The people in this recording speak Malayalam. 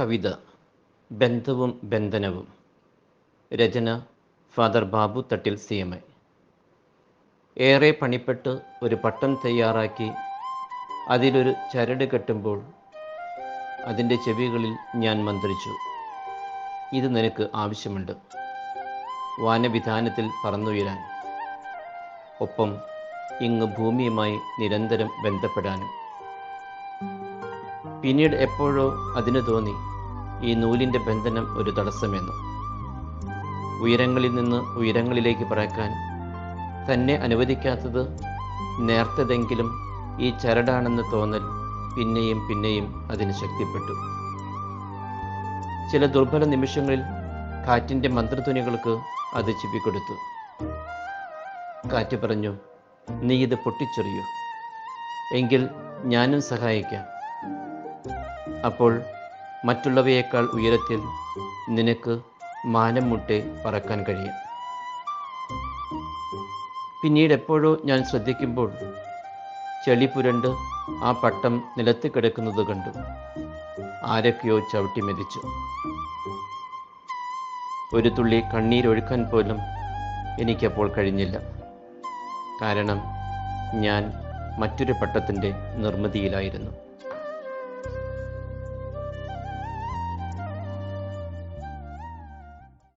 കവിത ബന്ധവും ബന്ധനവും. രചന father Babu Thattil C M ഏറെ പണിപ്പെട്ട് ഒരു പട്ടം തയ്യാറാക്കി അതിലൊരു ചരട് കെട്ടുമ്പോൾ അതിന്റെ ചെവികളിൽ ഞാൻ മന്ത്രിച്ചു. ഇത് നിനക്ക് ആവശ്യമുണ്ട്. വാനവിധാനത്തിൽ പറന്നുയരാൻ. ഒപ്പം ഇങ്ങ് ഭൂമിയുമായി നിരന്തരം ബന്ധപ്പെടാനും. പിന്നീട് എപ്പോഴോ അതിന് തോന്നി ഈ നൂലിന്റെ ബന്ധനം ഒരു തടസ്സമെന്ന്. ഉയരങ്ങളിൽ നിന്ന് ഉയരങ്ങളിലേക്ക് പറക്കാൻ തന്നെ അനുവദിക്കാത്തത് നേർത്തതെങ്കിലും ഈ ചരടാണെന്ന് തോന്നൽ പിന്നെയും പിന്നെയും അതിന് ശക്തിപ്പെട്ടു. ചില ദുർബല നിമിഷങ്ങളിൽ കാറ്റിന്റെ മന്ത്രധ്വനികൾക്ക് അത് ചിപ്പിക്കൊടുത്തു. കാറ്റ് പറഞ്ഞു നീ ഇത് പൊട്ടിച്ചെറിയൂ. എങ്കിൽ ഞാനും സഹായിക്കാം. അപ്പോൾ മറ്റുള്ളവയേക്കാൾ ഉയരത്തിൽ നിനക്ക് മാനം മുട്ടെ പറക്കാൻ കഴിയും. പിന്നീട് എപ്പോഴോ ഞാൻ ശ്രദ്ധിക്കുമ്പോൾ ചെളി പുരണ്ട് ആ പട്ടം നിലത്ത് കിടക്കുന്നത് കണ്ടു. ആരൊക്കെയോ ചവിട്ടി മെതിച്ചു. ഒരു തുള്ളി കണ്ണീരൊഴുക്കാൻ പോലും എനിക്കപ്പോൾ കഴിഞ്ഞില്ല. കാരണം ഞാൻ മറ്റൊരു പട്ടത്തിന്റെ നിർമ്മിതിയിലായിരുന്നു.